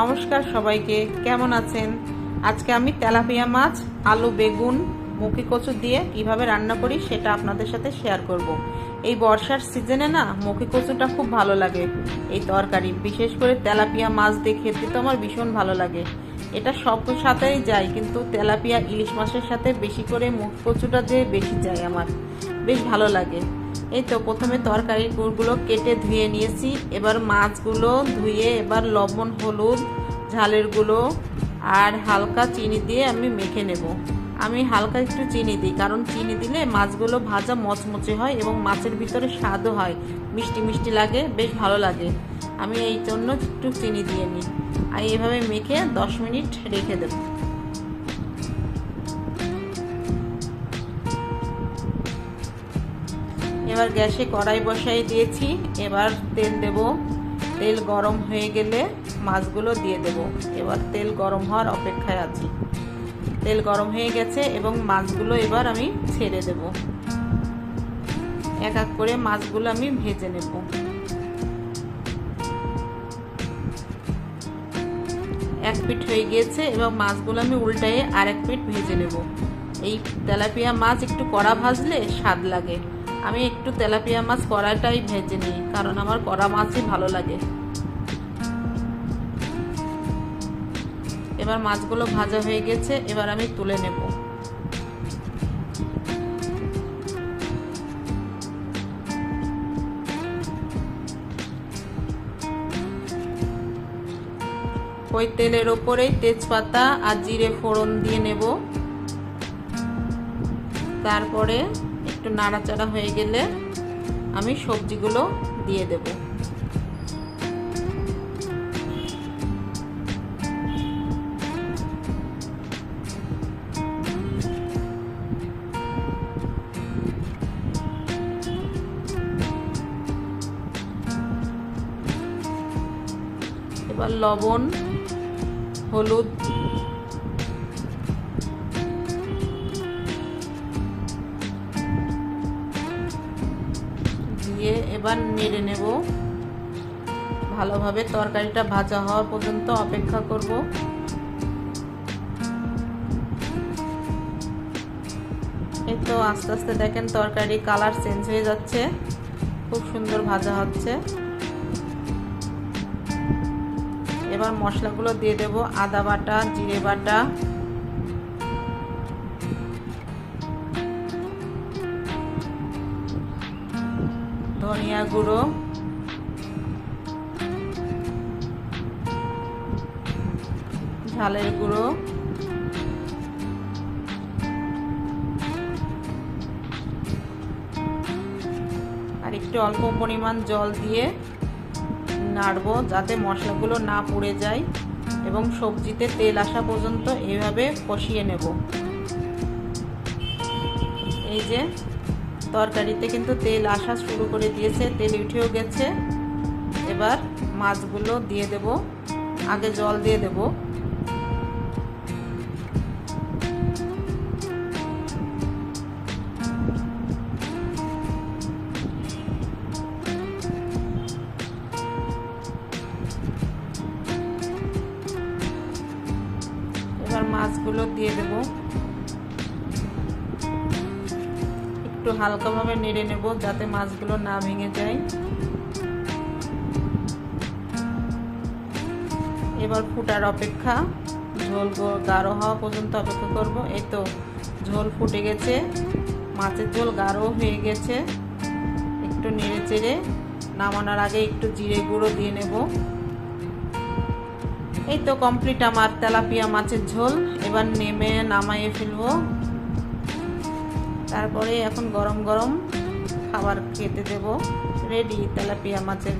নমস্কার সবাইকে, কেমন আছেন? আজকে আমি তেলাপিয়া মাছ, আলু, বেগুন, মুখি কচু দিয়ে কীভাবে রান্না করি সেটা আপনাদের সাথে শেয়ার করব। এই বর্ষার সিজনে না মুখি কচুটা খুব ভালো লাগে। এই তরকারি, বিশেষ করে তেলাপিয়া মাছ দিয়ে খেতে তো আমার ভীষণ ভালো লাগে। এটা সব সাথেই যায়, কিন্তু তেলাপিয়া ইলিশ মাছের সাথে বেশি করে মুখ কচুটা যে বেশি যায় আমার, বেশ ভালো লাগে। এই তো প্রথমে তরকারিরগুলো কেটে ধুয়ে নিয়েছি। এবার মাছগুলো ধুয়ে এবার লবণ, হলুদ, ঝালের গুঁড়ো আর হালকা চিনি দিয়ে আমি মেখে নেব। আমি হালকা একটু চিনি দিই, কারণ চিনি দিলে মাছগুলো ভাজা মচমচে হয় এবং মাছের ভিতরে স্বাদও হয়। মিষ্টি মিষ্টি লাগে, বেশ ভালো লাগে। আমি এই জন্য একটু চিনি দিয়ে নিই। আর এইভাবে মেখে দশ মিনিট রেখে দেবো। এবার গ্যাসে কড়াই বসাই দিয়েছি। এবার তেল দেব। তেল গরম হয়ে গেলে মাছগুলো দিয়ে দেব। এবার তেল গরম হওয়ার অপেক্ষায় আছি। তেল গরম হয়ে গেছে এবং মাছগুলো এবার আমি ছেড়ে দেব। এক এক করে মাছগুলো আমি ভেজে নেব। এক পিঠ হয়ে গিয়েছে এবং মাছগুলো আমি উল্টায়ে আর এক পিঠ ভেজে নেব। এই তেলাপিয়া মাছ একটু কড়া ভাজলে স্বাদ লাগে। আমি একটু তেলাপিয়া মাছ কড়াটাই ভেজে নিই, কারণ আমার কড়া মাছই ভালো লাগে। এবার মাছগুলো ভাজা হয়ে গেছে, এবার আমি তুলে নেব। ওই তেলের ওপরেই তেজপাতা আর জিরে ফোড়ন দিয়ে নেব। তারপরে একটু নাড়াচাড়া হয়ে গেলে আমি সবজিগুলো দিয়ে দেব। এবার লবণ হলুদ এবার নেড়ে নেব। ভালোভাবে তরকারিটা ভাজা হওয়া পর্যন্ত অপেক্ষা করব। এই তো আস্তে আস্তে দেখেন তরকারি কালার চেঞ্জ হয়ে যাচ্ছে। খুব সুন্দর ভাজা হচ্ছে। এবার মশলাগুলো দিয়ে দেব আদা বাটা, জিরে বাটা। ধনিয়া গুঁড়ো। ঝালের গুঁড়ো। আর একটু অল্প পরিমাণ জল দিয়ে নাড়বো যাতে মশলাগুলো না পুড়ে যায় এবং সবজিতে তেল আসা পর্যন্ত এইভাবে কষিয়ে নেব। এই যে তরকারিতে কিন্তু তেল আসা শুরু করে দিয়েছে, তেল উঠেও গেছে। এবার মাছগুলো দিয়ে দেব, আগে জল দিয়ে দেব। এবার মাছগুলো দিয়ে দেব। একটু হালকাভাবে নেড়ে নেব যাতে মাছগুলো না ভেঙে যায়। এবার ফুটার অপেক্ষা। ঝোল গাঢ় হওয়া পর্যন্ত অপেক্ষা করব। এই তো ঝোল ফুটে গেছে। মাছের ঝোল গাঢ় হয়ে গেছে। একটু নেড়ে চেড়ে নামানোর আগে একটু জিরে গুঁড়ো দিয়ে নেব। এই তো কমপ্লিট আমার তেলাপিয়া মাছের ঝোল। এবার নেমে নামাইয়ে ফেলব। তারপরে এখন গরম গরম খাবার খেতে দেব। রেডি তেলাপিয়া মাছের